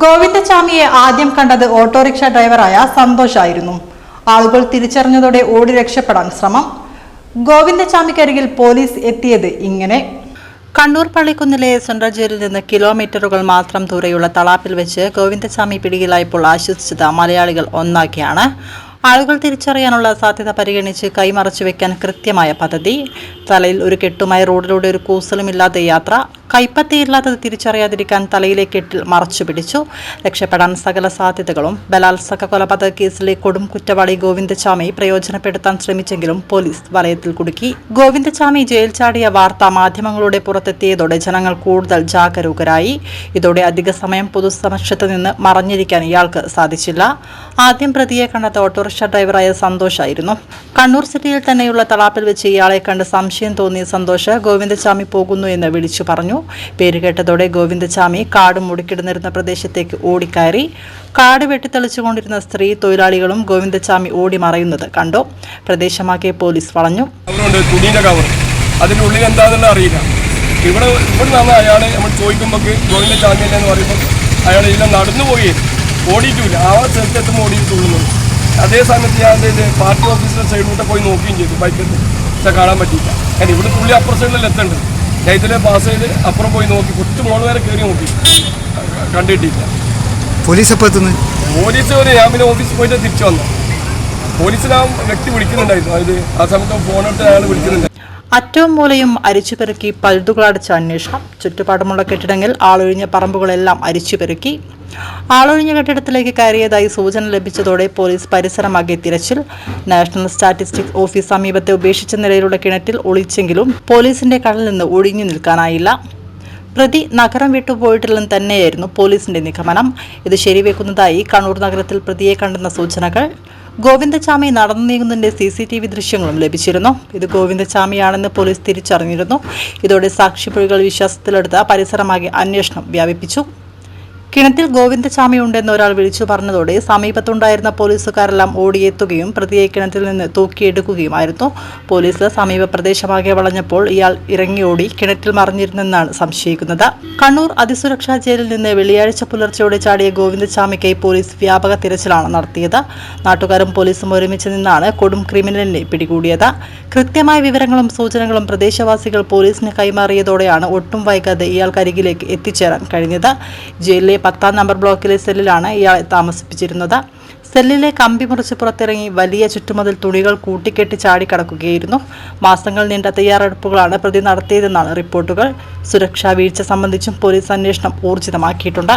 ഗോവിന്ദചാമിയെ ആദ്യം കണ്ടത് ഓട്ടോറിക്ഷ ഡ്രൈവറായ സന്തോഷായിരുന്നു ആളുകൾ തിരിച്ചറിഞ്ഞതോടെ ഓടി രക്ഷപ്പെടാൻ ശ്രമം. ഗോവിന്ദസ്വാമിക്കരികിൽ പോലീസ് എത്തിയത് ഇങ്ങനെ. കണ്ണൂർ പള്ളിക്കുന്നിലെ സെൻട്രൽ ജയിലിൽ നിന്ന് കിലോമീറ്ററുകൾ മാത്രം ദൂരെയുള്ള തളാപ്പിൽ വെച്ച് ഗോവിന്ദസ്വാമി പിടിയിലായപ്പോൾ ആശ്വസിച്ചത് മലയാളികൾ ഒന്നാക്കിയാണ്. ആളുകൾ തിരിച്ചറിയാനുള്ള സാധ്യത പരിഗണിച്ച് കൈമറച്ചു വെക്കാൻ കൃത്യമായ പദ്ധതി. തലയിൽ ഒരു കെട്ടുമായി റോഡിലൂടെ ഒരു കൂസലുമില്ലാത്ത യാത്ര കൈപ്പത്തിയില്ലാത്തത് തിരിച്ചറിയാതിരിക്കാൻ തലയിലെ കെട്ടിൽ മറച്ചു പിടിച്ചു. രക്ഷപ്പെടാൻ സകല സാധ്യതകളും ബലാത്സംഗ കൊലപാതക കേസിലെ കൊടും കുറ്റവാളി ഗോവിന്ദചാമി പ്രയോജനപ്പെടുത്താൻ ശ്രമിച്ചെങ്കിലും പോലീസ് വലയത്തിൽ കുടുക്കി. ഗോവിന്ദചാമി ജയിൽ ചാടിയ വാർത്ത മാധ്യമങ്ങളുടെ പുറത്തെത്തിയതോടെ ജനങ്ങൾ കൂടുതൽ ജാഗരൂകരായി. ഇതോടെ അധിക സമയം പൊതുസമക്ഷത്ത് നിന്ന് മറഞ്ഞിരിക്കാൻ ഇയാൾക്ക് സാധിച്ചില്ല. ആദ്യം പ്രതിയെ കണ്ടത് ഓട്ടോറിക്ഷ ഡ്രൈവറായ സന്തോഷായിരുന്നു കണ്ണൂർ സിറ്റിയിൽ തന്നെയുള്ള തളാപ്പിൽ വെച്ച് ഇയാളെ കണ്ട് സംശയം തോന്നിയ സന്തോഷ് ഗോവിന്ദചാമി പോകുന്നു എന്ന് വിളിച്ചു പറഞ്ഞു. പേര് ഗോവിന്ദസ്വാമി കാട് മുടിക്കിടന്നിരുന്ന പ്രദേശത്തേക്ക് ഓടിക്കയറി കാട് വെട്ടിത്തെളിച്ചുകൊണ്ടിരുന്ന സ്ത്രീ തൊഴിലാളികളും ഗോവിന്ദസ്വാമി ഓടി മറയുന്നത് കണ്ടു. പ്രദേശമാക്കിയ പോലീസ് പറഞ്ഞു അതിനുള്ളിൽ എന്താണെന്ന് അറിയില്ല. ഇവിടെ ഇവിടെ നിന്ന് അയാൾ നമ്മൾ ചോദിക്കുമ്പോൾ ഗോവിന്ദസ്വാമി എന്ന് പറയുമ്പോൾ അയാൾ ഇതിലെ നടന്നു പോയി. ഓടിയിട്ടില്ല. ആ സ്ഥലത്ത് എത്തുമ്പോൾ ഓടിയിട്ടുള്ളൂ അതേ സമയത്ത് ഞാൻ പാർട്ടി ഓഫീസിന്റെ സൈഡിലൂടെ പോയി നോക്കുകയും ചെയ്തു. ബൈക്കിൽ പക്ഷെ കാണാൻ പറ്റിയില്ല. കാരണം ഇവിടെ പുള്ളി അപ്പുറ എത്തേണ്ടത് ഇതിലെ പാസ് ചെയ്ത് അപ്പുറം പോയി നോക്കി. കുറച്ച് മോൾ വരെ കയറി നോക്കി. കണ്ടിട്ടില്ല. പോലീസ് എപ്പോൾ പോലീസ് വരെ ഞാൻ പിന്നെ ഓഫീസിൽ പോയിട്ട് തിരിച്ചു വന്നു. പോലീസിലാ വ്യക്തി വിളിക്കുന്നുണ്ടായിരുന്നു. അതായത് ആ സമയത്ത് ഫോണെടുത്ത് അയാൾ വിളിക്കുന്നുണ്ടായിരുന്നു. അറ്റവും മൂലയും അരിച്ചു അരിച്ചുപെറുക്കി പഴുതുകളടച്ച അന്വേഷണം. ചുറ്റുപാടുമുള്ള കെട്ടിടങ്ങൾ ആളൊഴിഞ്ഞ പറമ്പുകളെല്ലാം അരിച്ചു അരിച്ചുപെറുക്കി ആളൊഴിഞ്ഞ കെട്ടിടത്തിലേക്ക് കയറിയതായി സൂചന ലഭിച്ചതോടെ പോലീസ് പരിസരമാകെ തിരച്ചിൽ. നാഷണൽ സ്റ്റാറ്റിസ്റ്റിക്സ് ഓഫീസ് സമീപത്തെ ഉപേക്ഷിച്ച നിലയിലുള്ള കിണറ്റിൽ ഒളിച്ചെങ്കിലും പോലീസിന്റെ കടലിൽ നിന്ന് ഒഴിഞ്ഞു നിൽക്കാനായില്ല. പ്രതി നഗരം വിട്ടുപോയിട്ടില്ലെന്ന് തന്നെയായിരുന്നു പോലീസിന്റെ നിഗമനം. ഇത് ശരിവെക്കുന്നതായി കണ്ണൂർ നഗരത്തിൽ പ്രതിയെ കണ്ടെന്ന സൂചനകൾ. ഗോവിന്ദചാമി നടന്നു നീങ്ങുന്നതിന്റെ സി സി ടി വി ദൃശ്യങ്ങളും ലഭിച്ചിരുന്നു. ഇത് ഗോവിന്ദചാമിയാണെന്ന് പോലീസ് തിരിച്ചറിഞ്ഞിരുന്നു. ഇതോടെ സാക്ഷിപ്പുഴികൾ വിശ്വാസത്തിലെടുത്ത് പരിസരമാകെ അന്വേഷണം വ്യാപിപ്പിച്ചു. കിണറ്റിൽ ഗോവിന്ദസ്വാമി ഉണ്ടെന്ന് ഒരാൾ വിളിച്ചു പറഞ്ഞതോടെ സമീപത്തുണ്ടായിരുന്ന പോലീസുകാരെല്ലാം ഓടിയെത്തുകയും പ്രതിയെ കിണറ്റിൽ നിന്ന് തൂക്കിയെടുക്കുകയുമായിരുന്നു. പോലീസ് സമീപ പ്രദേശമാകെ വളഞ്ഞപ്പോൾ ഇയാൾ ഇറങ്ങിയോടി കിണറ്റിൽ മറിഞ്ഞിരുന്നെന്നാണ് സംശയിക്കുന്നത്. കണ്ണൂർ അതിസുരക്ഷാ ജയിലിൽ നിന്ന് വെള്ളിയാഴ്ച പുലർച്ചെയോടെ ചാടിയ ഗോവിന്ദസ്വാമിക്ക് പോലീസ് വ്യാപക തിരച്ചിലാണ് നടത്തിയത്. നാട്ടുകാരും പോലീസും ഒരുമിച്ച് നിന്നാണ് കൊടും ക്രിമിനലിനെ പിടികൂടിയത്. കൃത്യമായ വിവരങ്ങളും സൂചനകളും പ്രദേശവാസികൾ പോലീസിന് കൈമാറിയതോടെയാണ് ഒട്ടും വൈകാതെ ഇയാൾക്കരികിലേക്ക് എത്തിച്ചേരാൻ കഴിഞ്ഞത്. ജയിലിലെ പത്താം നമ്പർ ബ്ലോക്കിലെ സെല്ലിലാണ് ഇയാൾ താമസിപ്പിച്ചിരുന്നത്. സെല്ലിലെ കമ്പി മുറിച്ച് പുറത്തിറങ്ങി വലിയ ചുറ്റുമതിൽ തുണികൾ കൂട്ടിക്കെട്ടി ചാടിക്കടക്കുകയായിരുന്നു മാസങ്ങൾ നീണ്ട തയ്യാറെടുപ്പുകളാണ് പ്രതി നടത്തിയതെന്നാണ് റിപ്പോർട്ടുകൾ. സുരക്ഷാ വീഴ്ച സംബന്ധിച്ചും പോലീസ് അന്വേഷണം ഊർജിതമാക്കിയിട്ടുണ്ട്.